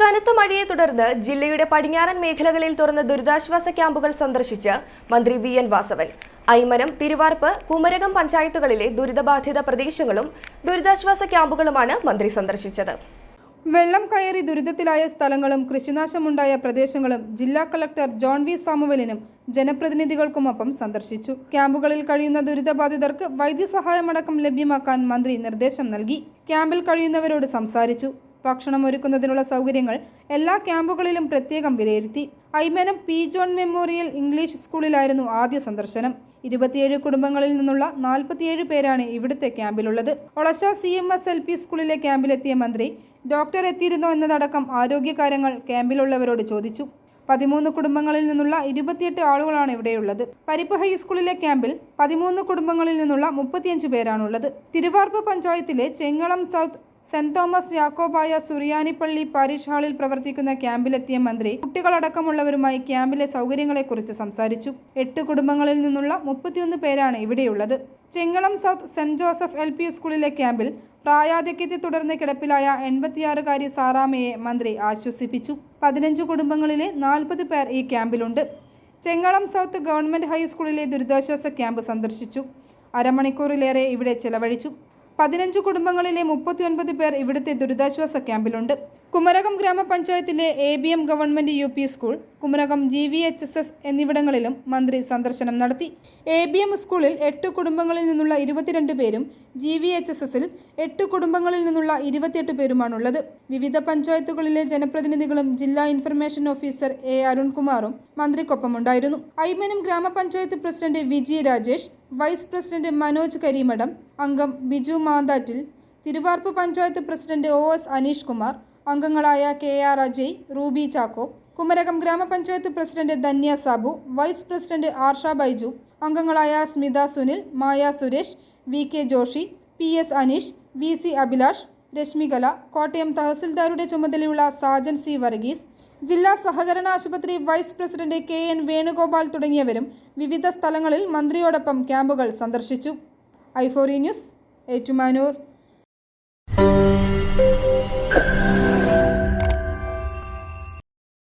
കനത്ത മഴയെ തുടർന്ന് ജില്ലയുടെ പടിഞ്ഞാറൻ മേഖലകളിൽ തുറന്ന ദുരിതാശ്വാസ ക്യാമ്പുകൾ സന്ദർശിച്ച് മന്ത്രി വി എൻ വാസവൻ. ഐമനം തിരുവാർപ്പ് കുമരകം പഞ്ചായത്തുകളിലെ ദുരിതബാധിത പ്രദേശങ്ങളും ദുരിതാശ്വാസ ക്യാമ്പുകളുമാണ് മന്ത്രി സന്ദർശിച്ചത്. വെള്ളം കയറി ദുരിതത്തിലായ സ്ഥലങ്ങളും കൃഷിനാശമുണ്ടായ പ്രദേശങ്ങളും ജില്ലാ കളക്ടർ ജോൺ വി സാമുവലിനും ജനപ്രതിനിധികൾക്കുമൊപ്പം സന്ദർശിച്ചു. ക്യാമ്പുകളിൽ കഴിയുന്ന ദുരിതബാധിതർക്ക് വൈദ്യസഹായമടക്കം ലഭ്യമാക്കാൻ മന്ത്രി നിർദ്ദേശം നൽകി. ക്യാമ്പിൽ കഴിയുന്നവരോട് സംസാരിച്ചു. ഭക്ഷണം ഒരുക്കുന്നതിനുള്ള സൗകര്യങ്ങൾ എല്ലാ ക്യാമ്പുകളിലും പ്രത്യേകം വിലയിരുത്തി. Aymanam P John memorial English സ്കൂളിലായിരുന്നു ആദ്യ സന്ദർശനം. ഇരുപത്തിയേഴ് കുടുംബങ്ങളിൽ നിന്നുള്ള നാൽപ്പത്തിയേഴ് പേരാണ് ഇവിടുത്തെ ക്യാമ്പിലുള്ളത്. Olassa C M S L P സ്കൂളിലെ ക്യാമ്പിലെത്തിയ മന്ത്രി ഡോക്ടർ എത്തിയിരുന്നോ എന്നതടക്കം ആരോഗ്യകാര്യങ്ങൾ ക്യാമ്പിലുള്ളവരോട് ചോദിച്ചു. പതിമൂന്ന് കുടുംബങ്ങളിൽ നിന്നുള്ള ഇരുപത്തിയെട്ട് ആളുകളാണ് ഇവിടെയുള്ളത്. പരിപ്പ് ഹൈസ്കൂളിലെ ക്യാമ്പിൽ പതിമൂന്ന് കുടുംബങ്ങളിൽ നിന്നുള്ള മുപ്പത്തിയഞ്ച് പേരാണുള്ളത്. തിരുവാർപ്പ് പഞ്ചായത്തിലെ Chengalam south saint Thomas Yakobaya സുറിയാനിപ്പള്ളി പാരിഷ് ഹാളിൽ പ്രവർത്തിക്കുന്ന ക്യാമ്പിലെത്തിയ മന്ത്രി കുട്ടികളടക്കമുള്ളവരുമായി ക്യാമ്പിലെ സൗകര്യങ്ങളെക്കുറിച്ച് സംസാരിച്ചു. എട്ട് കുടുംബങ്ങളിൽ നിന്നുള്ള മുപ്പത്തിയൊന്ന് പേരാണ് ഇവിടെയുള്ളത്. Chengalam south saint Joseph L സ്കൂളിലെ ക്യാമ്പിൽ പ്രായാധിക്യത്തെ തുടർന്ന് കിടപ്പിലായ എൺപത്തിയാറുകാരി സാറാമയെ മന്ത്രി ആശ്വസിപ്പിച്ചു. പതിനഞ്ച് കുടുംബങ്ങളിലെ നാൽപ്പത് പേർ ഈ ക്യാമ്പിലുണ്ട്. ചെങ്ങളം സൗത്ത് ഗവൺമെന്റ് ഹൈസ്കൂളിലെ ദുരിതാശ്വാസ ക്യാമ്പ് സന്ദർശിച്ചു. അരമണിക്കൂറിലേറെ ഇവിടെ ചെലവഴിച്ചു. പതിനഞ്ച് കുടുംബങ്ങളിലെ മുപ്പത്തിയൊൻപത് പേർ ഇവിടുത്തെ ദുരിതാശ്വാസ ക്യാമ്പിലുണ്ട്. കുമരകം ഗ്രാമപഞ്ചായത്തിലെ A B M government U P school Kumarakom G V H S S എന്നിവിടങ്ങളിലും മന്ത്രി സന്ദർശനം നടത്തി. എ ബി എം സ്കൂളിൽ എട്ട് കുടുംബങ്ങളിൽ നിന്നുള്ള ഇരുപത്തിരണ്ട് പേരും ജി വി എച്ച് എസ് എസിൽ എട്ട് കുടുംബങ്ങളിൽ നിന്നുള്ള ഇരുപത്തിയെട്ട് പേരുമാണുള്ളത്. വിവിധ പഞ്ചായത്തുകളിലെ ജനപ്രതിനിധികളും ജില്ലാ ഇൻഫർമേഷൻ ഓഫീസർ എ അരുൺകുമാറും മന്ത്രിക്കൊപ്പമുണ്ടായിരുന്നു. ഐമനം ഗ്രാമപഞ്ചായത്ത് president Viji Rajesh vice president Manoj Kareemadom അംഗം Biju Manthattil Thiruvarppu panchayat president O S Aneesh Kumar അംഗങ്ങളായ K R Ajay Ruby Chacko Kumarakom ഗ്രാമപഞ്ചായത്ത് president Dhanya Sabu vice president Arsha Baiju അംഗങ്ങളായ Smitha Sunil Maya Suresh V K Joshi P S Aneesh V C Abhilash Rashmikala Kottayam തഹസിൽദാരുടെ ചുമതലയുള്ള Sajan C Varghese ജില്ലാ സഹകരണ ആശുപത്രി vice president K N Venugopal തുടങ്ങിയവരും വിവിധ സ്ഥലങ്ങളിൽ മന്ത്രിയോടൊപ്പം ക്യാമ്പുകൾ സന്ദർശിച്ചു. ഐഫോറി ന്യൂസ് ഏറ്റുമാനൂർ.